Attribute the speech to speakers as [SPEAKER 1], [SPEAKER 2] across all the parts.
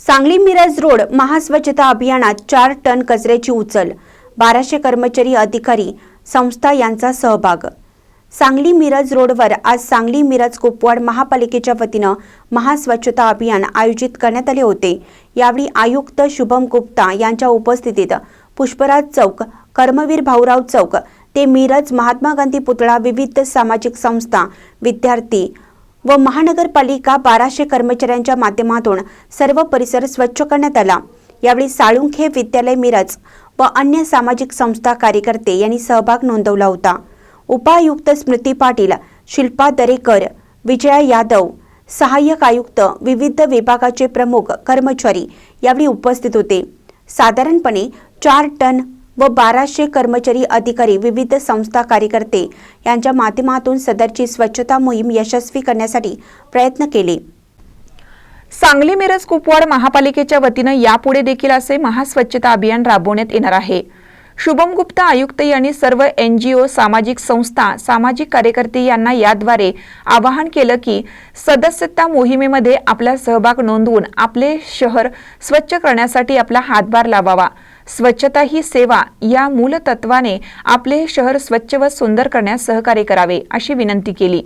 [SPEAKER 1] Sangli Miraj road महास्वच्छता अभियानात चार टन कचऱ्याची उचल. बाराशे कर्मचारी अधिकारी संस्था यांचा सहभाग. सांगली मिरज रोडवर आज सांगली मिरज कुपवाड महापालिकेच्या वतीनं महास्वच्छता अभियान आयोजित करण्यात आले होते. यावेळी आयुक्त शुभम गुप्ता यांच्या उपस्थितीत पुष्पराज चौक कर्मवीर भाऊराव चौक ते मिरज महात्मा गांधी पुतळा विविध सामाजिक संस्था विद्यार्थी व महानगरपालिका बाराशे कर्मचाऱ्यांच्या माध्यमातून सर्व परिसर स्वच्छ करण्यात आला. यावेळी साळुंखे विद्यालय मिरज व अन्य सामाजिक संस्था कार्यकर्ते यांनी सहभाग नोंदवला होता. उपायुक्त स्मृती पाटील शिल्पा दरेकर विजया यादव सहाय्यक आयुक्त विविध विभागाचे प्रमुख कर्मचारी यावेळी उपस्थित होते. साधारणपणे चार टन व बाराशे कर्मचारी अधिकारी विविध संस्था कार्यकर्ते यांच्या माध्यमातून सदरची स्वच्छता मोहीम यशस्वी करण्यासाठी प्रयत्न केले.
[SPEAKER 2] सांगली मिरज कुपवाड महापालिकेच्या वतीनं यापुढे देखील असे महास्वच्छता अभियान राबवण्यात येणार आहे. शुभम गुप्ता आयुक्त यांनी सर्व एनजीओ सामाजिक संस्था सामाजिक कार्यकर्ते यांना याद्वारे आवाहन केलं की सदस्यता मोहिमेमध्ये आपला सहभाग नोंदवून आपले शहर स्वच्छ करण्यासाठी आपला हातभार लावावा. स्वच्छता ही सेवा या मूलतत्वाने आपले शहर स्वच्छ व सुंदर करण्यास सहकार्य करावे अशी विनंती केली.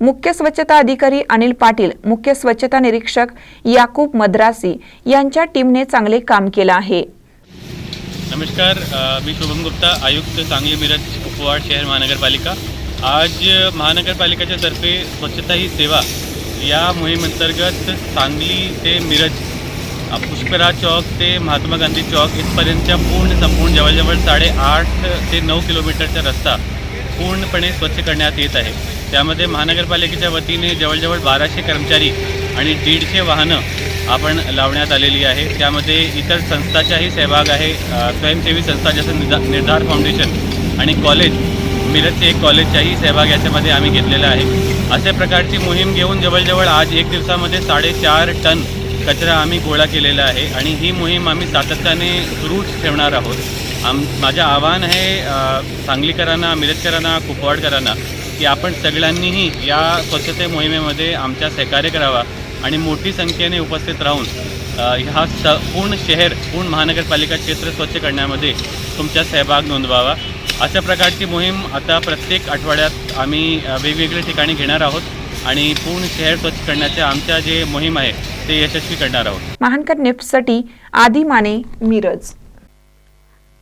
[SPEAKER 2] मुख्य स्वच्छता अधिकारी अनिल पाटील मुख्य स्वच्छता निरीक्षक याकूब मद्रासी यांच्या टीमने चांगले काम केलं आहे.
[SPEAKER 3] नमस्कार मी शुभम गुप्ता आयुक्त सांगली मिरज कुपवाड शहर महानगरपालिका. आज महानगरपालिकेच्या तर्फे स्वच्छता ही सेवा या मोहिमेअंतर्गत सांगली ते मिरज पुष्करा चौक ते महात्मा गांधी चौक इथपर्यंतच्या पूर्ण संपूर्ण जवळजवळ साडेआठ ते नऊ किलोमीटरचा रस्ता पूर्णपणे स्वच्छ करण्यात येत आहे. त्यामध्ये महानगरपालिकेच्या वतीने जवळजवळ बाराशे कर्मचारी आणि दीडशे वाहनं आपण लावण्यात आलेली आहे. त्यामध्ये इतर संस्थाचाही सहभाग आहे. स्वयंसेवी संस्था जसं निदा निर्धार फाउंडेशन आणि कॉलेज मिरजचे एक कॉलेजचाही सहभाग याच्यामध्ये आम्ही घेतलेला आहे. अशा प्रकारची मोहीम घेऊन जवळजवळ आज एक दिवसामध्ये साडेचार टन कचरा आम्ही गोळा केलेला आहे आणि ही मोहीम आम्ही सातत्याने सुरूच ठेवणार आहोत. आम माझं आव्हान आहे सांगलीकरांना मिरजकरांना कुपवाडकरांना की आपण सगळ्यांनीही या स्वच्छते मोहिमेमध्ये आमच्या सहकार्य करावा आणि मोठी संख्येने उपस्थित राहून ह्या स पूर्ण शहर पूर्ण महानगरपालिका क्षेत्र स्वच्छ करण्यामध्ये तुमचा सहभाग नोंदवावा. अशा प्रकारची मोहीम आता प्रत्येक आठवड्यात आम्ही वेगवेगळ्या ठिकाणी घेणार आहोत आणि पूर्ण शहर स्वच्छ करण्याचे आमच्या जे मोहीम आहे ते यशस्वी करणार आहोत.
[SPEAKER 2] महानकर नेफ्टसाठी आदी माने मिरज.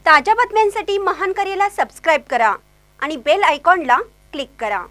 [SPEAKER 1] ताज्या बातम्यांसाठी महान करेला सबस्क्राईब करा आणि बेल आयकॉनला क्लिक करा.